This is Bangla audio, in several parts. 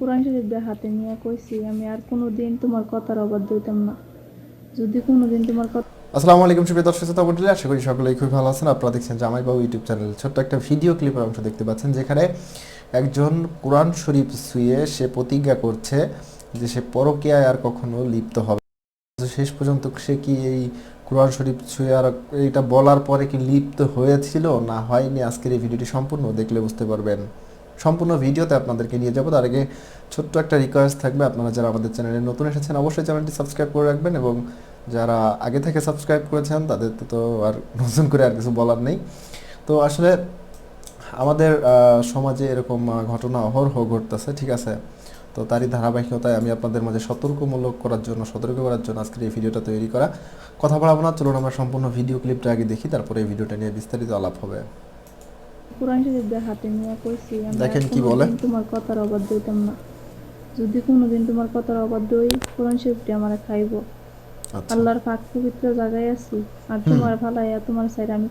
কোরআন শরীফ দিয়ে হাতে নিয়ে কইছি, আমি আর কোনোদিন তোমার কথার অবাধ্য হইতাম না। যদি কোনোদিন তোমার কথা আসসালামু আলাইকুম, সুপ্রিয় দর্শক, শ্রোতা মণ্ডলী, আশা করি সকলেই খুব ভালো আছেন। আপনারা দেখছেন জামাই বাবু ইউটিউব চ্যানেল। ছোট্ট একটা ভিডিও ক্লিপের অংশ দেখতে পাচ্ছেন, যেখানে একজন কোরআন শরীফ শুয়ে সে প্রতিজ্ঞা করছে যে সে পরকীয়ায় আর কখনো লিপ্ত হবে শেষ পর্যন্ত সে কি এই কোরআন শরীফ ছুঁয়ে আর এটা বলার পরে কি লিপ্ত হয়েছিল? না হয়নি। আজকের এই ভিডিওটি সম্পূর্ণ দেখলে বুঝতে পারবেন। সম্পূর্ণ ভিডিওতে আপনাদেরকে নিয়ে যাব। তার আগে ছোট্ট একটা রিকোয়েস্ট থাকবে, আপনারা যারা আমাদের চ্যানেলে নতুন এসেছেন অবশ্যই চ্যানেলটি সাবস্ক্রাইব করে রাখবেন এবং যারা আগে থেকে সাবস্ক্রাইব করেছেন, তাদের তো- আর নতুন করে আর কিছু বলার নেই। তো আসলে আমাদের সমাজে এরকম ঘটনা অহরহ ঘটতেছে, ঠিক আছে? তো তারই ধারাবাহিকতায় আমি আপনাদের মাঝে সতর্কমূলক করার জন্য, সতর্ক করার জন্য আজকের এই ভিডিওটা তৈরি করা। কথা বলাবো না, চলুন আমরা সম্পূর্ণ ভিডিও ক্লিপটা আগে দেখি, তারপরে এই ভিডিওটা নিয়ে বিস্তারিত আলাপ হবে। কোরআন শরীফ হাতে নিয়ে কইছি দেখেন কি বলে। তোমার কথার অবাধ্য হইতাম না। যদি কোনোদিন তোমার কথার অবাধ্য হই কোরআন শরীফটি আমার খাইব। আচ্ছা। আল্লাহর পাক পবিত্র জায়গায় আছি আর তোমার ভালাইয়া তোমার সাইড আমি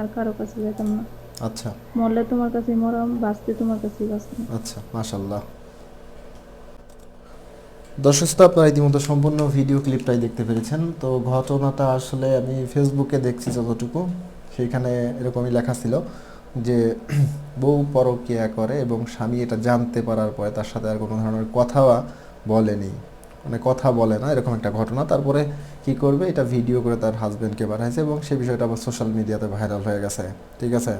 আর কারও কাছে যেতাম না। আচ্ছা। মরলে তোমার কাছে মরম বাঁচতে তোমার কাছে বাঁচতাম। আচ্ছা দর্শক আপনারা ইতিমধ্যে সম্পূর্ণ ভিডিও ক্লিপটাই দেখতে পেরেছেন। তো ঘটনাটা আসলে আমি ফেসবুকে দেখছি যতটুকু সেইখানে এরকমই লেখা ছিল। যে বউ পরকিয়া করে এবং স্বামী এটা জানতে পারার পরে তার সাথে আর কোনো ধরনের কথা বলেনি। মানে কথা বলে না, এরকম একটা ঘটনা। তারপরে কি করবে? এটা ভিডিও করে তার হাজব্যান্ডকে পাঠাইছে এবং সেই বিষয়টা আবার সোশ্যাল মিডিয়াতে ভাইরাল হয়ে গেছে। ঠিক আছে?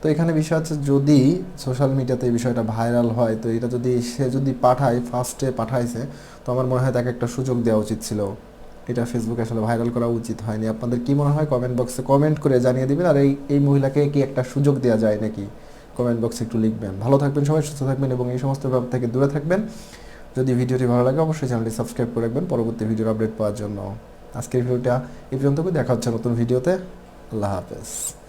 তো এখানে বিষয় হচ্ছে যদি সোশ্যাল মিডিয়াতে এই বিষয়টা ভাইরাল হয়, তো এটা যদি সে যদি পাঠায় ফার্স্টে পাঠাইছে, তো আমার মনে হয় তাকে একটা সুযোগ দেওয়া উচিত ছিল। এটা ফেসবুক আসলে ভাইরাল করা উচিত হয়নি। আপনাদের কি মনে হয়? কমেন্ট বক্সে কমেন্ট করে জানিয়ে দিবেন। আর এই এই মহিলাকে কি একটা সুযোগ দেওয়া যায় নাকি? কমেন্ট বক্সে একটু লিখবেন। ভালো থাকবেন সবাই, সুস্থ থাকবেন এবং এই সমস্ত ব্যাপার থেকে দূরে থাকবেন। যদি ভিডিওটি ভালো লাগে, অবশ্যই চ্যানেলটি সাবস্ক্রাইব করে রাখবেন। পরবর্তী ভিডিওর আপডেট পাওয়ার জন্য। আজকের ভিডিওটা এই পর্যন্ত দেখা হচ্ছে নতুন ভিডিওতে। আল্লাহ হাফেজ।